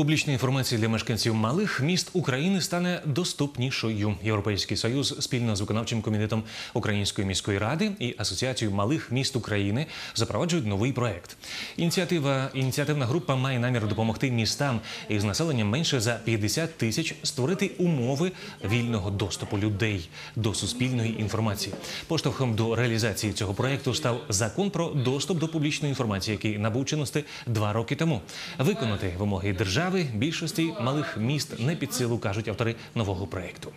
Публічна інформація для мешканців малих міст України стане доступнішою. Європейський союз спільно з виконавчим комітетом Української міської ради і Асоціацією малих міст України запроваджують новий проект. Ініціатива ініціативна група має намір допомогти містам із населенням менше за 50 тисяч створити умови вільного доступу людей до суспільної інформації. Поштовхом до реалізації цього проекту став закон про доступ до публічної інформації, який набув чинності два роки тому. Виконати вимоги держави більшості малих міст не під силу, кажуть автори нового проекту.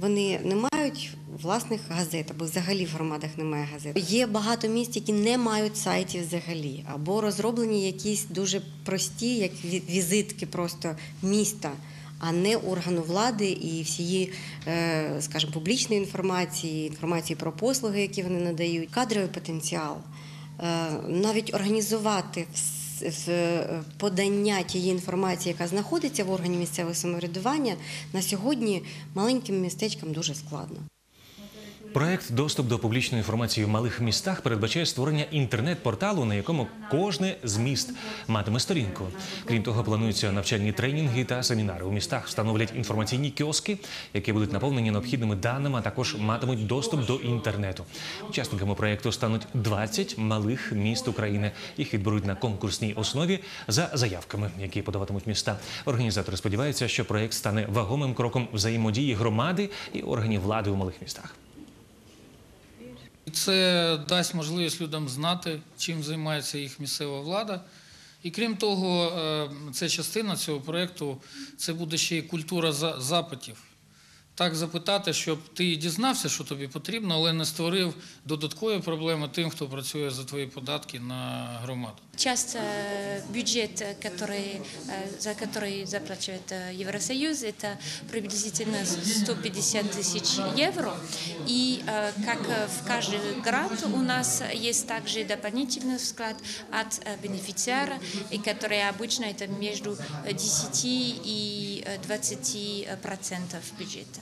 Вони не мають власних газет або взагалі в громадах немає газет. Є багато міст, які не мають сайтів взагалі, або розроблені якісь дуже прості, як візитки просто міста, а не органу влади і всієї, е, скажімо, публічної інформації, інформації про послуги, які вони надають, кадровий потенціал, е, навіть організувати вс- в- е, подання тієї інформації, яка знаходиться в органі місцевого самоврядування, на сьогодні маленьким містечкам дуже складно. Проект доступ до публічної інформації в малих містах передбачає створення інтернет-порталу, на якому кожне з міст матиме сторінку. Крім того, плануються навчальні тренінги та семінари. У містах встановлять інформаційні кіоски, які будуть наповнені необхідними даними, а також матимуть доступ до інтернету. Учасниками проекту стануть 20 малих міст України. Їх відберуть на конкурсній основі за заявками, які подаватимуть міста. Організатори сподіваються, що проект стане вагомим кроком взаємодії громади і органів влади у малих містах. Це дасть можливість людям знати, чим займається їх місцева влада. І крім того, це частина цього проєкту, це буде ще й культура запитів. Так запитати, щоб ти дізнався, що тобі потрібно, але не створив додаткові проблеми тим, хто працює за твої податки на громаду. Часть э, бюджет, э, который, э, за который заплачивает Евросоюз, это приблизительно 150 тысяч евро. И как в каждый грант у нас есть также дополнительный вклад от бенефициара, и который обычно это между 10 и э, 20 процентов бюджета.